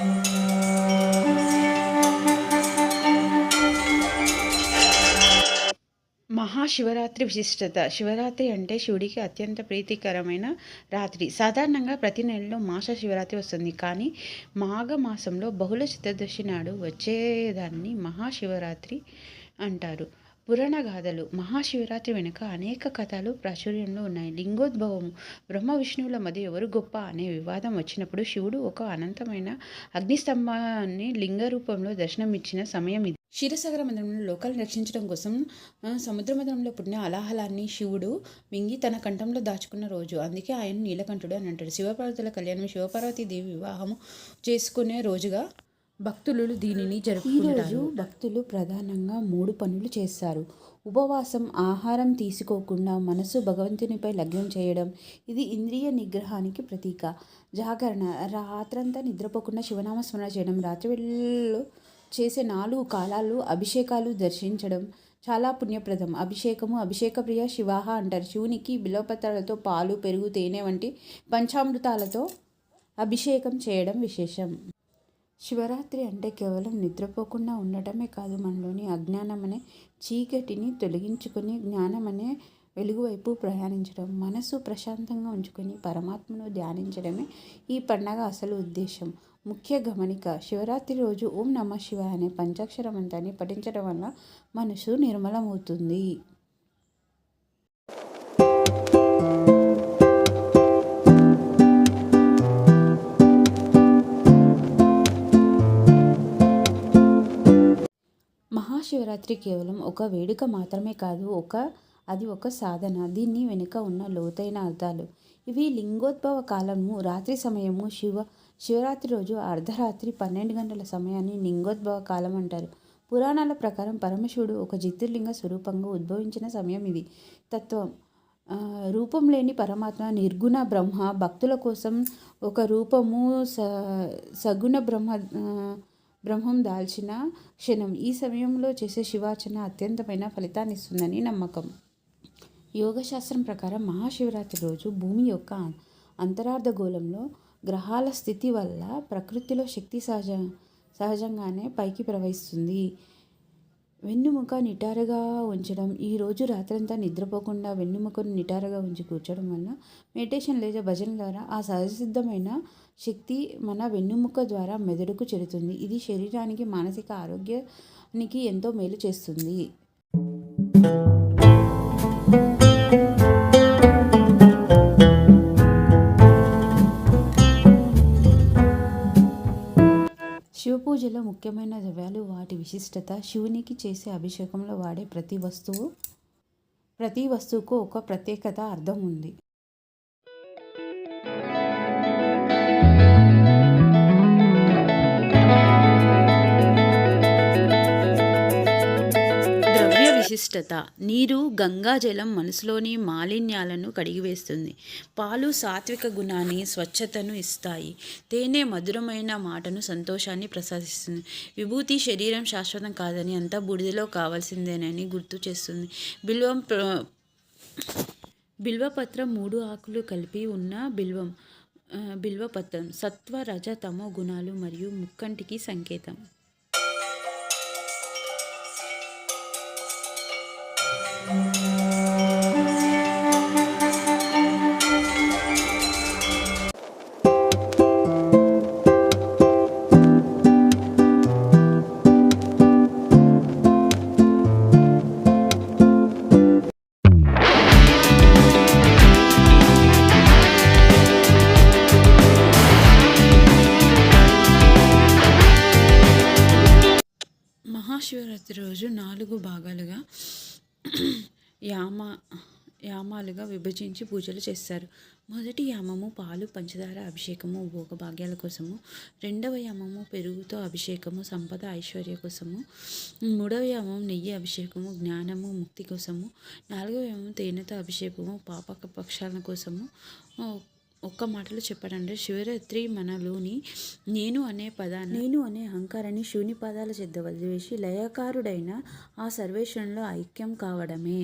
మహాశివరాత్రి విశిష్టత. శివరాత్రి అంటే శివుడికి అత్యంత ప్రీతికరమైన రాత్రి. సాధారణంగా ప్రతి నెలలో మాస శివరాత్రి వస్తుంది. కానీ మాఘ మాసంలో బహుళ చతుర్దశి నాడు వచ్చేదాన్ని మహాశివరాత్రి అంటారు. పురాణ గాథలు మహాశివరాత్రి వెనుక అనేక కథలు ప్రాచుర్యంలో ఉన్నాయి. లింగోద్భవము బ్రహ్మ విష్ణువుల మధ్య ఎవరు గొప్ప అనే వివాదం వచ్చినప్పుడు శివుడు ఒక అనంతమైన అగ్నిస్తంభాన్ని లింగ రూపంలో దర్శనమిచ్చిన సమయం ఇది. క్షీరసాగర మందిరంలో లోకాలను రక్షించడం కోసం సముద్ర మందిరంలో పుట్టిన అలాహలాన్ని శివుడు మింగి తన కంఠంలో దాచుకున్న రోజు. అందుకే ఆయన నీలకంఠుడు అని అంటాడు శివపార్వతుల కళ్యాణం శివపార్వతీ దేవి వివాహము చేసుకునే రోజుగా భక్తులు దీనిని జరుపుకుంటారు. భక్తులు ప్రధానంగా మూడు పనులు చేస్తారు. ఉపవాసం ఆహారం తీసుకోకుండా మనసు భగవంతునిపై లగ్నం చేయడం ఇది ఇంద్రియ నిగ్రహానికి ప్రతీక. జాగరణ రాత్రంతా నిద్రపోకుండా శివనామ స్మరణ చేయడం రాత్రి వేళల్లో చేసే నాలుగు కాలాలు అభిషేకాలు దర్శించడం చాలా పుణ్యప్రదం. అభిషేకము అభిషేక ప్రియ శివాహ అంటారు. శివునికి బిల్వపత్రాలతో పాలు పెరుగు తేనె వంటి పంచామృతాలతో అభిషేకం చేయడం విశేషం. శివరాత్రి అంటే కేవలం నిద్రపోకుండా ఉండటమే కాదు మనలోని అజ్ఞానం అనే చీకటిని తొలగించుకొని జ్ఞానం అనే వెలుగువైపు ప్రయాణించడం మనసు ప్రశాంతంగా ఉంచుకొని పరమాత్మను ధ్యానించడమే ఈ పండగ అసలు ఉద్దేశం. ముఖ్య గమనిక శివరాత్రి రోజు ఓం నమ శివాయ అనే పంచాక్షర మంత్రాన్ని పఠించడం వల్ల మనసు నిర్మలమవుతుంది. శివరాత్రి కేవలం ఒక వేడుక మాత్రమే కాదు ఒక అది ఒక సాధన. దీన్ని వెనుక ఉన్న లోతైన అర్థాలు. ఇవి లింగోద్భవ కాలము రాత్రి సమయము శివ శివరాత్రి రోజు అర్ధరాత్రి పన్నెండు గంటల సమయాన్ని లింగోద్భవ కాలం అంటారు. పురాణాల ప్రకారం పరమశివుడు ఒక జ్యోతిర్లింగ స్వరూపంగా ఉద్భవించిన సమయం ఇది. తత్వం. రూపం లేని పరమాత్మ నిర్గుణ బ్రహ్మ భక్తుల కోసం ఒక రూపము స సగుణ బ్రహ్మ బ్రహ్మం దాల్చిన క్షణం ఈ సమయంలో చేసే శివార్చన అత్యంతమైన ఫలితాన్ని ఇస్తుందని నమ్మకం. యోగశాస్త్రం ప్రకారం మహాశివరాత్రి రోజు భూమి యొక్క అంతరార్ధగోళంలో గ్రహాల స్థితి వల్ల ప్రకృతిలో శక్తి సహజ సహజంగానే పైకి ప్రవహిస్తుంది. వెన్నుముక నిటారుగా ఉంచడం ఈ రోజు రాత్రంతా నిద్రపోకుండా వెన్నుముకను నిటారుగా ఉంచి కూర్చోడం వల్ల మెడిటేషన్ లేదా భజన ద్వారా ఆ సహజసిద్ధమైన శక్తి మన వెన్నుముక ద్వారా మెదడుకు చేరుతుంది. ఇది శరీరానికి మానసిక ఆరోగ్యానికి ఎంతో మేలు చేస్తుంది. శివ పూజలో ముఖ్యమైన ద్రవ్యాలు వాటి విశిష్టత. శివునికి చేసే అభిషేకంలో వాడే ప్రతి వస్తువు ప్రతి వస్తువుకు ఒక ప్రత్యేకత అర్థం ఉంది. విశిష్టత. నీరు గంగాజలం మనసులోని మాలిన్యాలను కడిగివేస్తుంది. పాలు సాత్విక గుణాన్ని స్వచ్ఛతను ఇస్తాయి. తేనె మధురమైన మాటను సంతోషాన్ని ప్రసాదిస్తుంది. విభూతి శరీరం శాశ్వతం కాదని అంతా బూడిదలో కావాల్సిందేనని గుర్తు చేస్తుంది. బిల్వం బిల్వపత్రం మూడు ఆకులు కలిపి ఉన్న బిల్వం బిల్వపత్రం. సత్వ రజ తమో గుణాలు మరియు ముక్కంటికి సంకేతం. మహాశివరాత్రి రోజు నాలుగు భాగాలుగా యామ యామాలుగా విభజించి పూజలు చేస్తారు. మొదటి యామము పాలు పంచదార అభిషేకము భోగభాగ్యాల కోసము. రెండవ యామము పెరుగుతో అభిషేకము సంపద ఐశ్వర్య కోసము. మూడవ యామం నెయ్యి అభిషేకము జ్ఞానము ముక్తి కోసము. నాలుగవ యామం తేనెతో అభిషేకము పాపక పక్షాల కోసము. ఒక్క మాటలో చెప్పాడంటే శివరాత్రి మనలోని నేను అనే పదాన్ని నేను అనే అహంకారాన్ని శివుని పదాల చెద్ద వదిలివేసి లయకారుడైన ఆ సర్వేశ్వరంలో ఐక్యం కావడమే.